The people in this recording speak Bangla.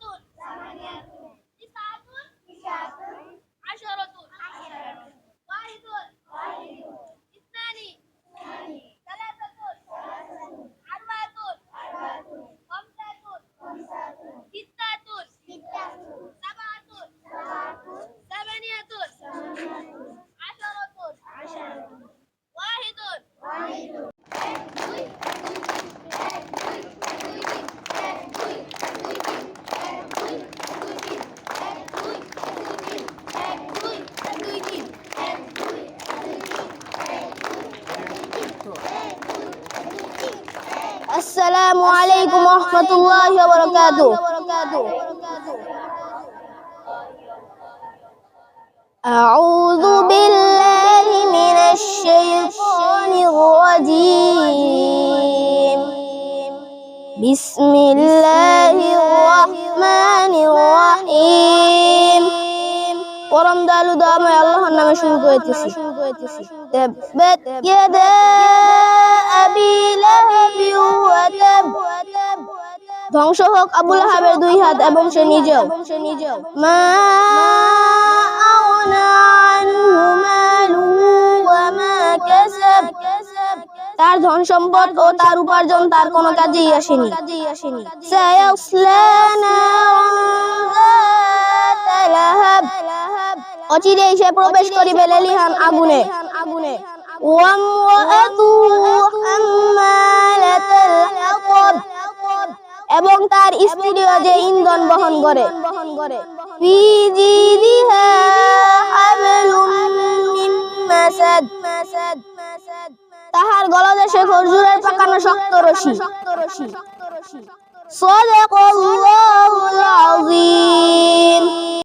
Tuh. আসসালামু আলাইকুম রহমতুল্লাহি ওয়া বারাকাতুহু আউযু বিল্লাহি মিনাশ শাইতানির রাজীম। বিসমিল্লাহির রহমানির রহিম। পরম দয়ালু দয়াময় আল্লাহর নামে শুরু করতেছি। তাব্বাত ইয়াদা ধ্বংস হোক আবু লাহাবের দুই হাত এবং সে নিজেও। মালুহু ওয়া মা তার ধন সম্পদ ও তার উপার্জন তার কোনো কাজেই আসেনি। সায়াসলা নারান যাতা লাহাব। অচিরেই সে প্রবেশ করিবে লেলিহান আগুনে আগুনে। এবং তার স্ত্রীও যে ইন্ধন বহন করে বহন করে ফি জিদিহা হাবলুম মিন মাসাদ তাহার গলদেশে খরজুরের পাকানো শক্ত রশি শক্ত রশি صدق الله العظيم